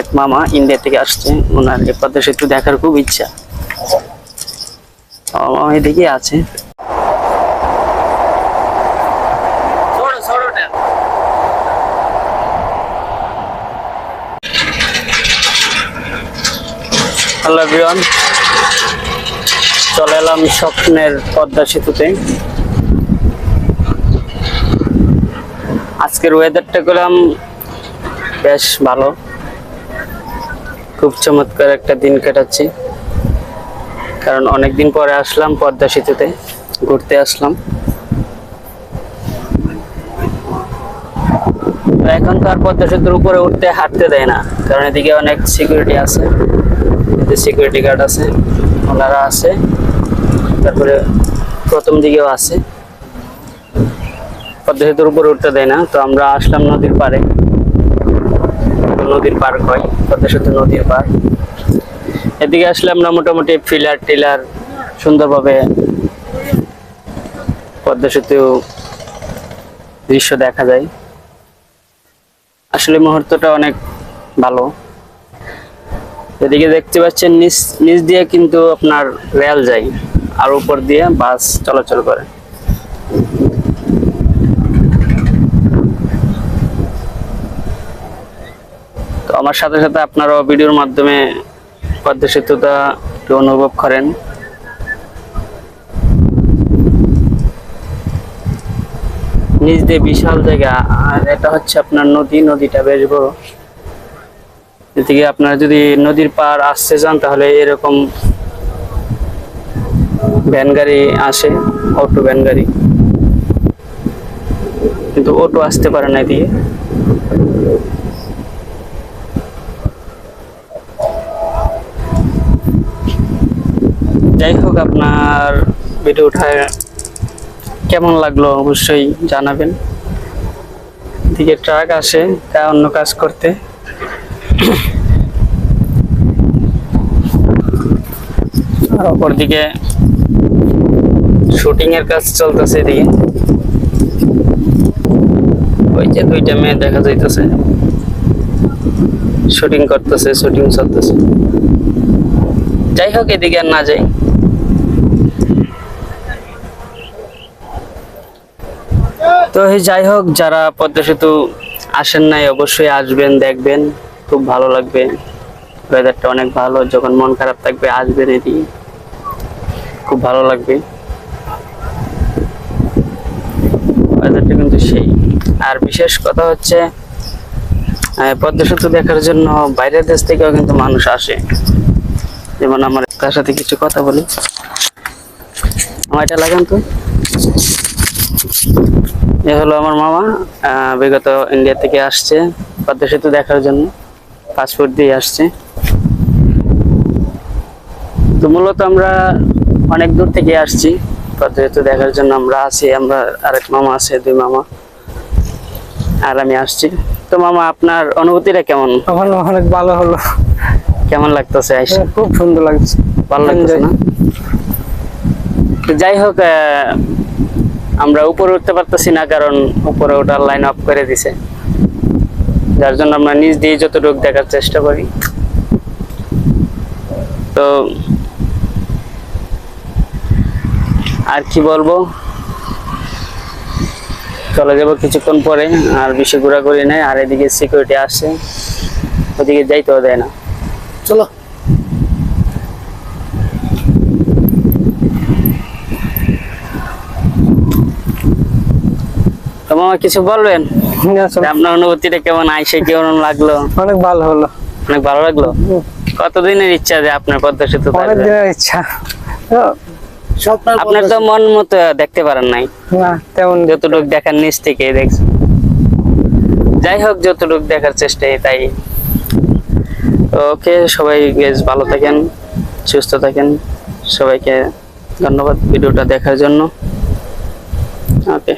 এক মামা ইন্ডিয়া থেকে আসছে। ওনার এই পদ্মা সেতু দেখার খুব ইচ্ছা। মামা এদিকে আছে। হ্যালো এভরিওয়ান চলে এলাম স্বপ্নের পদ্মা সেতুতে। আজকের ওয়েদারটা করলাম বেশ ভালো। খুব চমৎকার একটা দিন কাটাচ্ছি। কারণ অনেকদিন পরে আসলাম পদ্মা সেতুতে, ঘুরতে আসলাম। এখন তো আর পদ্মা সেতুর উপরে উঠতে, হাঁটতে দেয় না। কারণ এদিকে অনেক সিকিউরিটি আছে। সিকিউরিটি গার্ড আছে, ওনারা আছে। তারপরে প্রথম দিকেও আছে। পদ্মা সেতুর উপরে উঠতে দেয় না। তো আমরা আসলাম নদীর পাড়ে। নদীর পার হয় পদ্মা সেতু নদীর পার। এদিকে আসলে আমরা মোটামুটি ফিলার টিলার সুন্দরভাবে পদ্মা সেতু দৃশ্য দেখা যায়। আসলে মুহূর্তটা অনেক ভালো। এদিকে দেখতে পাচ্ছেন নিচ নিচ দিয়ে কিন্তু আপনার রেল যায়, আর উপর দিয়ে বাস চলাচল করে। আমার সাথে সাথে আপনারাও ভিডিওর মাধ্যমে পদ্মা সেতুটা একটু অনুভব করেন। নিচ দিয়ে বিশাল জায়গা, আর এটা হচ্ছে আপনার নদী, নদীটা বেশ বড়। এদিকে আপনারা যদি নদীর পার আসতে চান, তাহলে এরকম ভ্যান গাড়ি আসে অটো ভ্যান গাড়ি। কিন্তু অটো আসতে পারে না এদিকে। যাই হোক, আপনার ভিডিওটা কেমন লাগল অবশ্যই জানাবেন। এদিকে ট্রাক আসে, তা অন্য কাজ করতে। আর অপরদিকে শুটিং এর কাজ চলতেছে এদিকে। ওই যে দুইটা মেয়ে দেখা যাইতেছে। শুটিং করতেছে শুটিং চলতেছে। যাই হোক, এদিকে আর না যাই। তো যাই হোক, যারা পদ্মা সেতু আসেন নাই, অবশ্যই আসবেন, দেখবেন। খুব ভালো লাগবে। ওয়েদারটা অনেক ভালো, যখন মন খারাপ থাকবে, আসবেন এদিকে। খুব ভালো লাগবে। ওয়েদারটা কিন্তু সেই। আর বিশেষ কথা হচ্ছে পদ্মা সেতু দেখার জন্য বাইরের দেশ থেকেও কিন্তু মানুষ আসে। যেমন আমার তার সাথে কিছু কথা বলি। আমার এটা লাগান তো। এ হলো আমার মামা বিগত ইন্ডিয়া থেকে আসছে পদ্মা সেতু দেখার জন্য পাসপোর্ট দিয়ে আসছে। তো মূলত আমরা অনেক দূর থেকে আসছি পদ্মা সেতু দেখার জন্য আমরা আছি আমরা আরেক মামা আছে দুই মামা আর আমি আসছি। তো মামা আপনার অনুভূতিটা কেমন? আমার অনেক ভালো হলো। কেমন লাগতেছে আইসা? খুব সুন্দর লাগছে। ভালো লাগছে না? যাই হোক আহ, আমরা উপরে উঠতে পারতেছি না, কারণ উপরে ওঠার লাইন অফ করে দিছে। যার জন্য আমরা নিচ দিয়ে যতটুকু দেখার চেষ্টা করি। তো আর কি বলব? চলে যাব কিছুক্ষণ পরে, আর বেশি ঘোরাঘুরি নেই, আর এদিকে সিকিউরিটি আসছে। ওদিকে যাইতেও দেয় না। চলো। মামা কিছু বলবেন? আপনার অনুভূতিটা কেমন? আইসে কেমন লাগল? অনেক ভালো হলো। অনেক ভালো লাগল? কতদিনের ইচ্ছা যে আপনার পদ্মা সেতু অনেক? দিনের ইচ্ছা। আপনার তো মন মতো দেখতে পারেন নাই। না তেমন যতটুকু দেখার নিচ থেকে দেখছি। যাই হোক যতটুকু দেখার চেষ্টাই তাই। ওকে সবাই বেশ ভালো থাকেন সুস্থ থাকেন। সবাইকে ধন্যবাদ ভিডিওটা দেখার জন্য। ওকে।